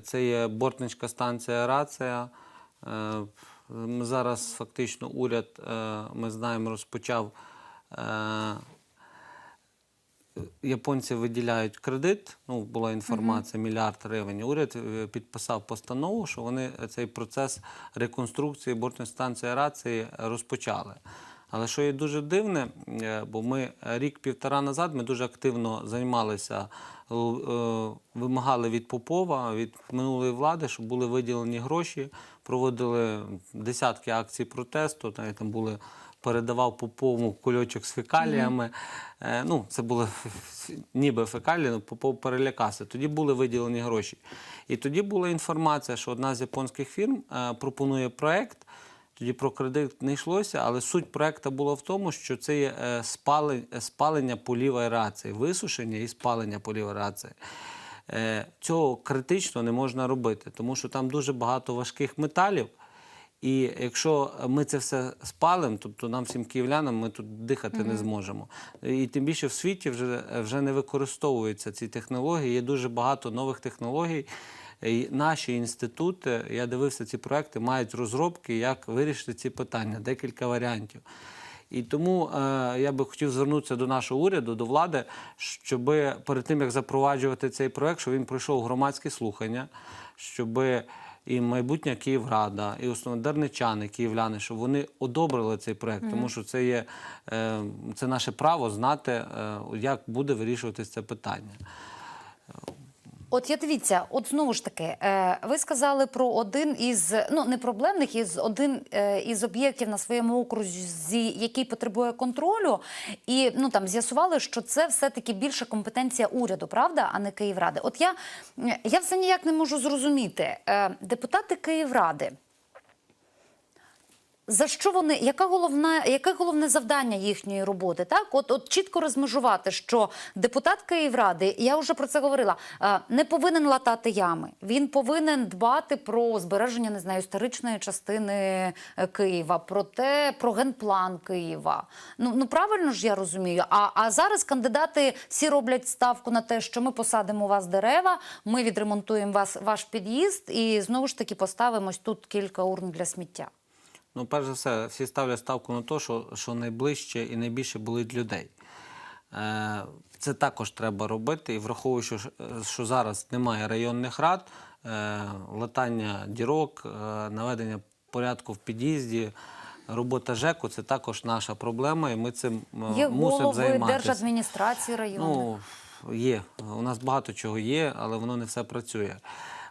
Це є бортницька станція Рація. Е, Зараз фактично уряд, е, ми знаємо, розпочав. е, Японці виділяють кредит. Ну, була інформація, мільярд гривень. Уряд підписав постанову, що вони цей процес реконструкції бортної станції Рації розпочали. Але що є дуже дивне, е, бо ми рік-півтора назад ми дуже активно займалися, е, вимагали від Попова, від минулої влади, щоб були виділені гроші, проводили десятки акцій протесту. Там були передавав Попову кульочок з фекаліями. Е, Ну, це були ніби фекалії, але Попов перелякався. Тоді були виділені гроші. І тоді була інформація, що одна з японських фірм пропонує проект. Тоді про кредит не йшлося, але суть проекту була в тому, що це є е, спалення полів аерації, висушення і спалення полів аерації. Е, Цього критично не можна робити, тому що там дуже багато важких металів. І якщо ми це все спалимо, тобто нам всім київлянам ми тут дихати не зможемо. І тим більше в світі вже, вже не використовуються ці технології. Є дуже багато нових технологій. І наші інститути, я дивився ці проекти, мають розробки, як вирішити ці питання, декілька варіантів. І тому е, я би хотів звернутися до нашого уряду, до влади, щоб перед тим як запроваджувати цей проект, щоб він пройшов громадські слухання, щоб і майбутня Київрада, і основнодерничани, київляни, щоб вони одобрили цей проект, тому що це є е, це наше право знати, е, як буде вирішуватися це питання. От я дивіться, от знову ж таки, е, ви сказали про один із ну не проблемних, із один е, із об'єктів на своєму окрузі, який потребує контролю, і ну там з'ясували, що це все-таки більша компетенція уряду, правда, а не Київради. От я, я все ніяк не можу зрозуміти. Е, депутати Київради. За що вони, яка головна, яке головне завдання їхньої роботи? Так, от, от чітко розмежувати, що депутат Київради, я вже про це говорила, е, не повинен латати ями. Він повинен дбати про збереження, не знаю, історичної частини е, Києва, про те, про генплан Києва. Ну, ну правильно ж я розумію. А, а зараз кандидати всі роблять ставку на те, що ми посадимо у вас дерева, ми відремонтуємо вас ваш під'їзд і знову ж таки поставимо ось тут кілька урн для сміття. Ну, перш за все, всі ставлять ставку на те, що, що найближче і найбільше болить людей. Е, Це також треба робити. І враховуючи, що, зараз немає районних рад, е, латання дірок, е, наведення порядку в під'їзді, робота ЖЕКу це також наша проблема, і ми цим Є мусимо голови займатися. держадміністрації району. Ну, є. У нас багато чого є, але воно не все працює.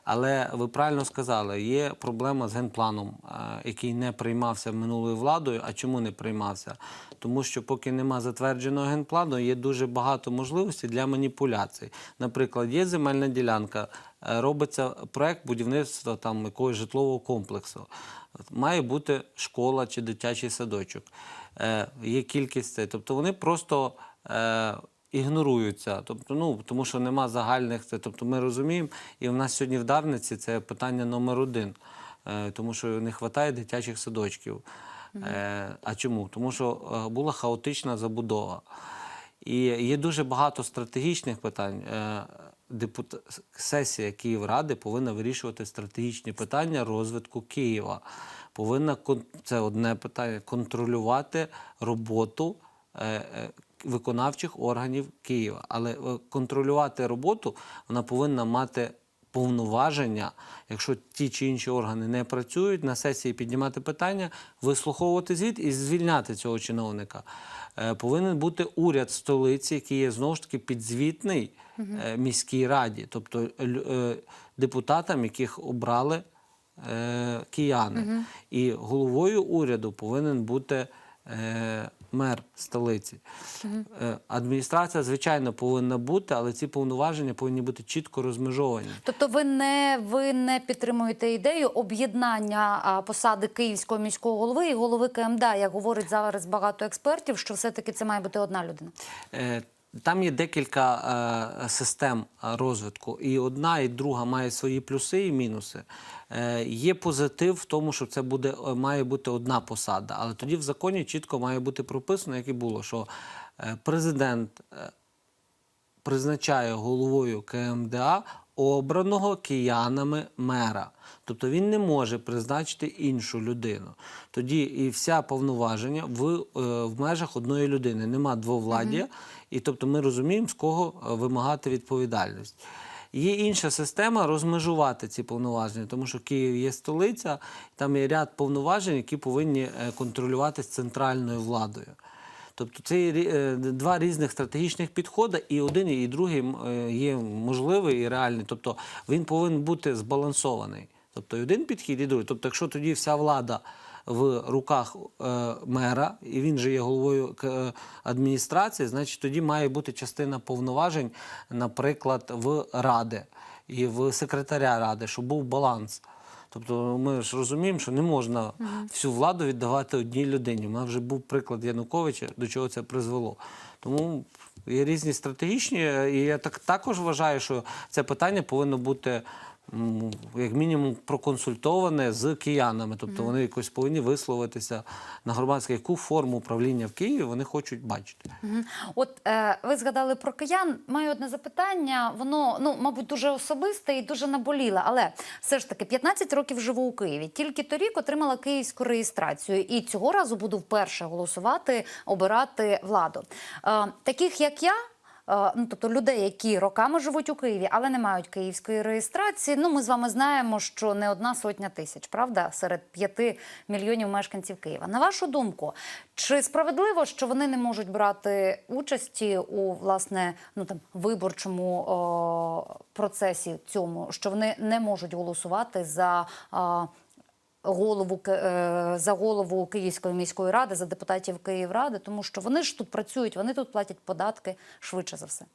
Але ви правильно сказали, є проблема з генпланом, е, який не приймався минулою владою. А чому не приймався? Тому що поки нема затвердженого генплану, є дуже багато можливостей для маніпуляцій. Наприклад, є земельна ділянка, е, робиться проект будівництва там якогось житлового комплексу. Має бути школа чи дитячий садочок. Е, Є кількість, цей. тобто вони просто. Ігноруються, тобто, ну тому що нема загальних. Це, тобто, ми розуміємо, і в нас сьогодні в Дарниці це питання номер один, е, тому що не вистачає дитячих садочків. Е, а чому? Тому що е, була хаотична забудова. І є дуже багато стратегічних питань. Депута... Сесія Київради повинна вирішувати стратегічні питання розвитку Києва. Повинна це одне питання контролювати роботу виконавчих органів Києва. Але е, контролювати роботу вона повинна мати повноваження, якщо ті чи інші органи не працюють, на сесії піднімати питання, вислуховувати звіт і звільняти цього чиновника. Е, Повинен бути уряд столиці, який є знову ж таки підзвітний е, міській раді, тобто депутатам, яких обрали кияни. І головою уряду повинен бути мер столиці. Е, адміністрація, звичайно, повинна бути, але ці повноваження повинні бути чітко розмежовані. Тобто, ви не ви не підтримуєте ідею об'єднання а, посади київського міського голови і голови КМДА, як говорить зараз багато експертів, що все-таки це має бути одна людина. Е, Там є декілька е, систем розвитку, і одна, і друга має свої плюси і мінуси. Е, Є позитив в тому, що це буде, е, має бути одна посада, але тоді в законі чітко має бути прописано, як і було, що е, президент е, призначає головою КМДА обраного киянами мера. Тобто він не може призначити іншу людину. Тоді і вся повноваження в, е, в межах одної людини. Нема двовладдя, і тобто ми розуміємо, з кого е, вимагати відповідальність. Є інша система розмежувати ці повноваження, тому що Київ є столиця, там є ряд повноважень, які повинні е, контролюватися центральною владою. Тобто це е, два різних стратегічних підходи, і один і другий е, є можливий і реальний. Тобто він повинен бути збалансований. Тобто один підхід, і другий. Тобто, якщо тоді вся влада в руках е, мера, і він же є головою адміністрації, значить тоді має бути частина повноважень, наприклад, в ради і в секретаря ради, щоб був баланс. Тобто ми ж розуміємо, що не можна всю владу віддавати одній людині. У мене вже був приклад Януковича, до чого це призвело. Тому є різні стратегічні, і я так також вважаю, що це питання повинно бути. Як мінімум проконсультоване з киянами, тобто вони якось повинні висловитися на громадське, яку форму управління в Києві вони хочуть бачити. От е, ви згадали про киян. Маю одне запитання. Воно ну, мабуть, дуже особисте і дуже наболіле. Але все ж таки 15 років живу у Києві. Тільки торік отримала київську реєстрацію, і цього разу буду вперше голосувати, обирати владу. Е, таких як я. Е, Ну, тобто людей, які роками живуть у Києві, але не мають київської реєстрації. Ну, ми з вами знаємо, що не одна сотня тисяч, правда, серед п'яти мільйонів мешканців Києва. На вашу думку, чи справедливо, що вони не можуть брати участі у власне ну там виборчому о, процесі цьому, що вони не можуть голосувати за. о, Голову е, за голову Київської міської ради, за депутатів Київради, тому що вони ж тут працюють, вони тут платять податки швидше за все.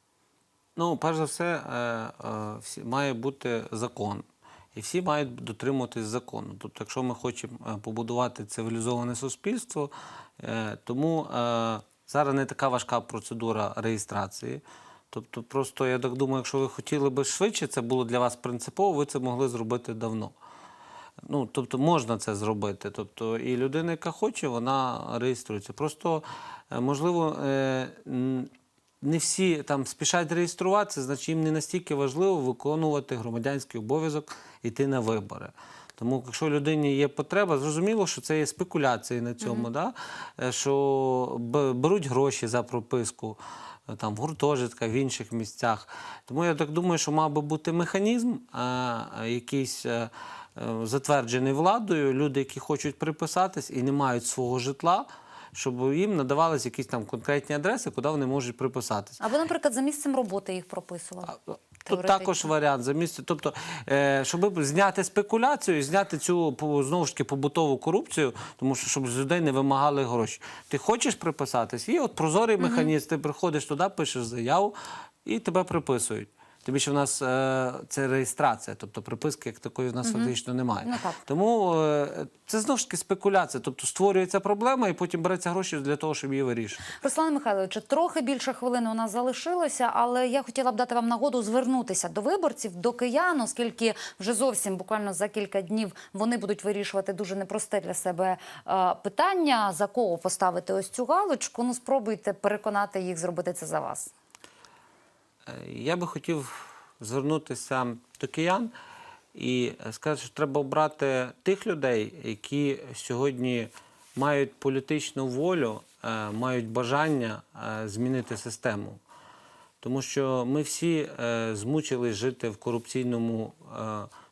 Ну, перш за все, е, е, має бути закон. І всі мають дотримуватись закону. Тобто, якщо ми хочемо побудувати цивілізоване суспільство, тому зараз не така важка процедура реєстрації. Тобто, просто я так думаю, якщо ви хотіли би швидше, це було для вас принципово, ви це могли зробити давно. Ну, тобто можна це зробити. Тобто, і людина, яка хоче, вона реєструється. Просто, е, можливо, е, не всі там спішать реєструватися, значить їм не настільки важливо виконувати громадянський обов'язок іти на вибори. Тому, якщо людині є потреба, зрозуміло, що це є спекуляції на цьому, да? Е, що беруть гроші за прописку там, в гуртожитках, в інших місцях. Тому я так думаю, що мав би бути механізм е, якийсь. Затверджений владою, люди, які хочуть приписатись і не мають свого житла, щоб їм надавались якісь там конкретні адреси, куди вони можуть приписатись. Або, наприклад, за місцем роботи їх прописували. Тут також варіант за місце. Тобто, е, щоб зняти спекуляцію, зняти цю знову ж таки побутову корупцію, тому що щоб з людей не вимагали гроші. Ти хочеш приписатись? Є от прозорий механізм. Ти приходиш туди, пишеш заяву і тебе приписують. Тим більше в нас е, це реєстрація, тобто приписки як такої в нас фактично немає. Ну, так. Тому е, це знову ж таки спекуляція. Тобто створюється проблема і потім береться гроші для того, щоб її вирішити. Руслане Михайловичу, трохи більше хвилини у нас залишилося, але я хотіла б дати вам нагоду звернутися до виборців, до киян, оскільки вже зовсім буквально за кілька днів вони будуть вирішувати дуже непросте для себе е, питання, за кого поставити ось цю галочку. Ну, спробуйте переконати їх зробити це за вас. Е, Я би хотів звернутися до киян і сказати, що треба обрати тих людей, які сьогодні мають політичну волю, е, мають бажання е, змінити систему. Тому що ми всі змучились жити в корупційному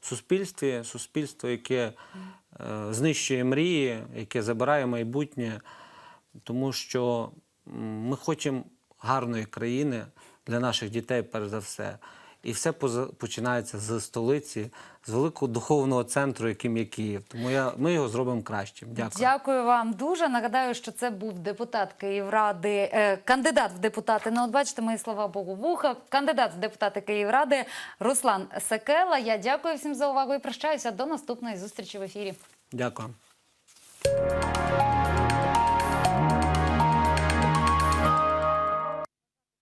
суспільстві, суспільство, яке знищує мрії, яке забирає майбутнє, тому що ми хочемо гарної країни для наших дітей, перш за все. І все починається з столиці, з великого духовного центру, яким є Київ. Тому я, ми його зробимо кращим. Дякую. Дякую вам дуже. Нагадаю, що це був депутат Київради, е, кандидат в депутати. Ну, от бачите, мої слова Богу вуха. Кандидат в депутати Київради Руслан Секела. Я дякую всім за увагу і прощаюся до наступної зустрічі в ефірі. Дякую.